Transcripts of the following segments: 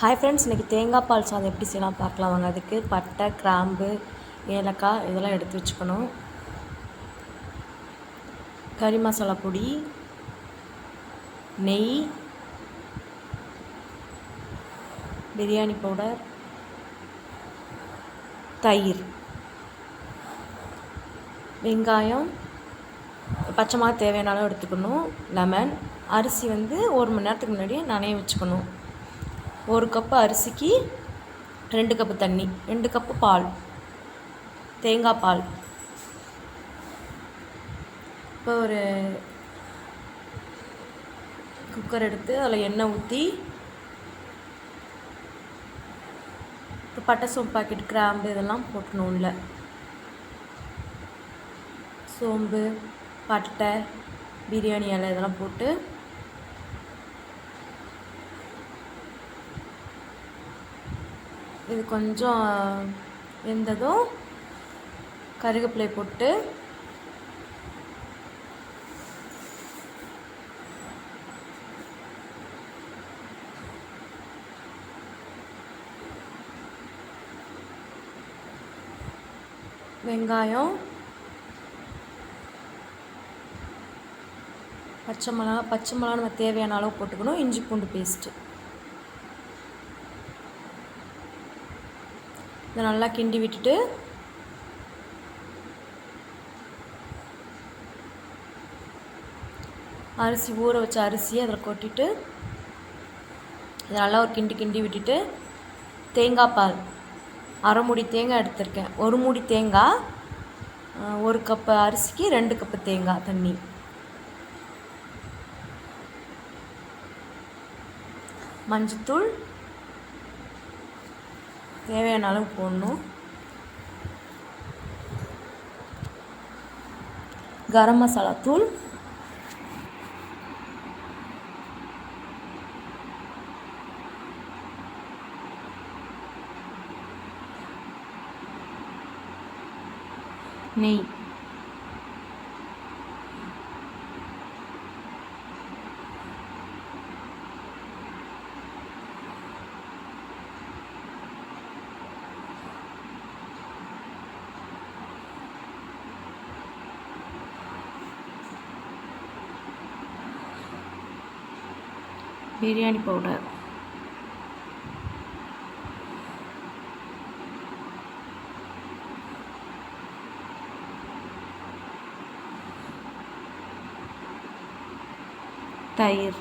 Hi friends இன்றைக்கி தேங்காய் பால் சாதம் எப்படி செய்யலாம் பார்க்கலாம். வாங்க அதுக்கு பட்டை கிராம்பு ஏலக்காய் இதெல்லாம் எடுத்து வச்சுக்கணும். கறி மசாலா பொடி நெய் பிரியாணி பவுடர் தயிர். வெங்காயம் பச்சைமாக தேவையான அளவு எடுத்துக்கணும். லெமன் அரிசி வந்து ஒரு மணி நேரத்துக்கு முன்னாடியே நனைய வச்சுக்கணும். ஒரு கப்பு அரிசிக்கு ரெண்டு கப்பு தண்ணி ரெண்டு கப்பு பால் தேங்காய் பால். இப்போ ஒரு குக்கர் எடுத்து அதில் எண்ணெய் ஊற்றி இப்போ பட்டை சோம்பு பாக்கெட் கிராம்பு இதெல்லாம் போட்டணும் இல்லை சோம்பு பட்டை பிரியாணி இலை இதெல்லாம் போட்டு இது கொஞ்சம் வெந்ததும் கருவேப்பிலை போட்டு வெங்காயம் பச்சை மிளகா பச்சை மிளகா நம்ம தேவையான அளவு போட்டுக்கணும். இஞ்சி பூண்டு பேஸ்ட்டு இதை நல்லா கிண்டி விட்டுட்டு அரிசி ஊற வச்ச அரிசியை அதில் கொட்டிட்டு இதை நல்லா ஒரு கிண்டி கிண்டி விட்டுட்டு தேங்காய் பால் அரை மூடி தேங்காய் எடுத்திருக்கேன். ஒரு மூடி தேங்காய் ஒரு கப்பு அரிசிக்கு ரெண்டு கப்பு தேங்காய் தண்ணி. மஞ்சத்தூள் தேவையான அளவு போடணும். கரம் மசாலா தூள். நெய். பிரியாணி பவுடர். தயிர்.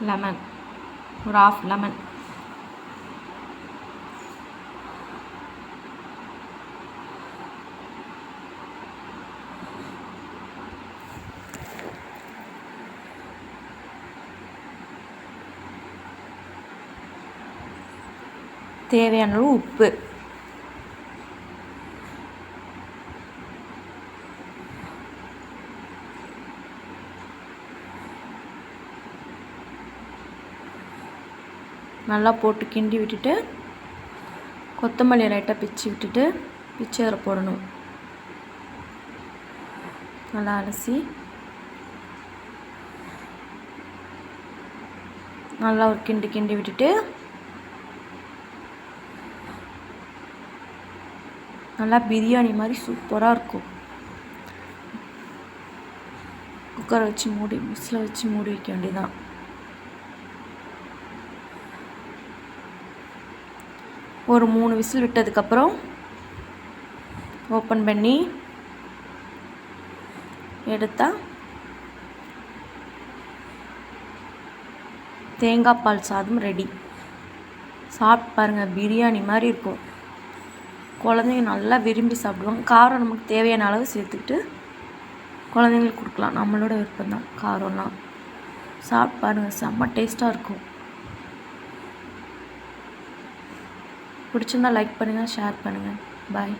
லெமன். รอฟแล้วมัน เทเรีนรูป நல்லா போட்டு கிண்டி விட்டுட்டு கொத்தமல்லி லைட்டாக பிச்சு விட்டுட்டு பிச்சு அதில் போடணும். நல்லா அலசி நல்லா ஒரு கிண்டி கிண்டி விட்டுட்டு நல்லா பிரியாணி மாதிரி சூப்பராக இருக்கும். குக்கரை வச்சு மூடி மிக்ஸில் வச்சு மூடி வைக்க வேண்டியதான் ஒரு மூணு விசில் விட்டதுக்கப்புறம் ஓப்பன் பண்ணி எடுத்தால் தேங்காய் பால் சாதம் ரெடி. சாப்பிட்டு பாருங்கள் பிரியாணி மாதிரி இருக்கும். குழந்தைங்க நல்லா விரும்பி சாப்பிடுவாங்க. காரம் நமக்கு தேவையான அளவு சேர்த்துக்கிட்டு குழந்தைங்களுக்கு கொடுக்கலாம். நம்மளோட விருப்பம் தான் காரம்லாம். சாப்பிட்டு பாருங்கள் செம்ம டேஸ்ட்டாக இருக்கும். பிடிச்சிருந்தா லைக் பண்ணுங்கள் ஷேர் பண்ணுங்கள் பாய்